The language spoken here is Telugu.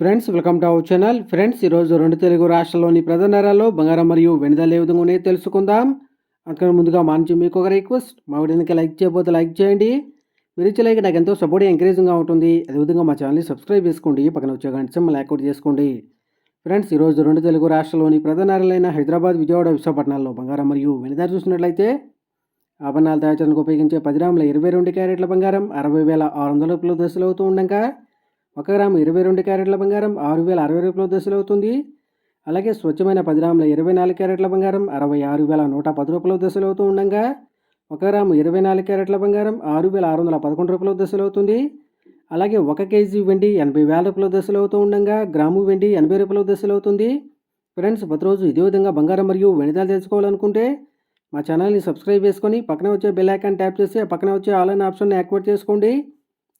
Friends welcome to our channel. Friends ఈరోజు రెండు తెలుగు రాష్ట్రాల్లోని ప్రధాన నగరాల్లో బంగారం మరియు వెనుదల ఏ విధంగా ఉన్నాయో తెలుసుకుందాం. అందుకని ముందుగా మా మీకు ఒక రిక్వెస్ట్ మా వీడియోకి లైక్ చేయకపోతే లైక్ చేయండి. మీరు ఇచ్చే లైక్ నాకు ఎంతో సపోర్ట్ ఎంకరేజింగ్గా ఉంటుంది. అదేవిధంగా మా ఛానల్ని సబ్స్క్రైబ్ చేసుకోండి పక్కన వచ్చే గంట సింబల్ యాక్టివేట్ చేసుకోండి. ఫ్రెండ్స్ ఈరోజు రెండు తెలుగు రాష్ట్రాల్లోని ప్రధాన నగరాలైన హైదరాబాద్ విజయవాడ విశాఖపట్నాల్లో బంగారం మరియు వెనుదల చూసినట్లయితే ఆభరణాలు తయారు చేయడానికి ఉపయోగించే పది గ్రాముల ఇరవై రెండు క్యారెట్ల బంగారం అరవై వేల ఆరు వందల రూపాయల దశలు అవుతూ ఉండగా ఒక గ్రాము ఇరవై రెండు క్యారెట్ల బంగారం ఆరు వేల అరవై రూపాయల దశలు అవుతుంది. అలాగే స్వచ్ఛమైన పది గ్రాముల ఇరవై నాలుగు క్యారెట్ల బంగారం అరవై ఆరు వేల నూట పది రూపాయల దశలు అవుతూ ఉండగా ఒక గ్రాము ఇరవై నాలుగు క్యారెట్ల బంగారం ఆరు వేల ఆరు వందల పదకొండు రూపాయల దశలు అవుతుంది. అలాగే ఒక కేజీ వెండి ఎనభై వేల రూపాయల దశలు అవుతూ ఉండగా గ్రాము వెండి ఎనభై రూపాయల దశలు అవుతుంది. ఫ్రెండ్స్ ప్రతిరోజు ఇదే విధంగా బంగారం మరియు వెనిదాలు తెలుసుకోవాలనుకుంటే మా ఛానల్ని సబ్స్క్రైబ్ చేసుకొని పక్కన వచ్చే బెల్ ఐకాన్ ట్యాప్ చేసి పక్కన వచ్చే ఆన్లైన్ ఆప్షన్ని యాక్టివేట్ చేసుకోండి.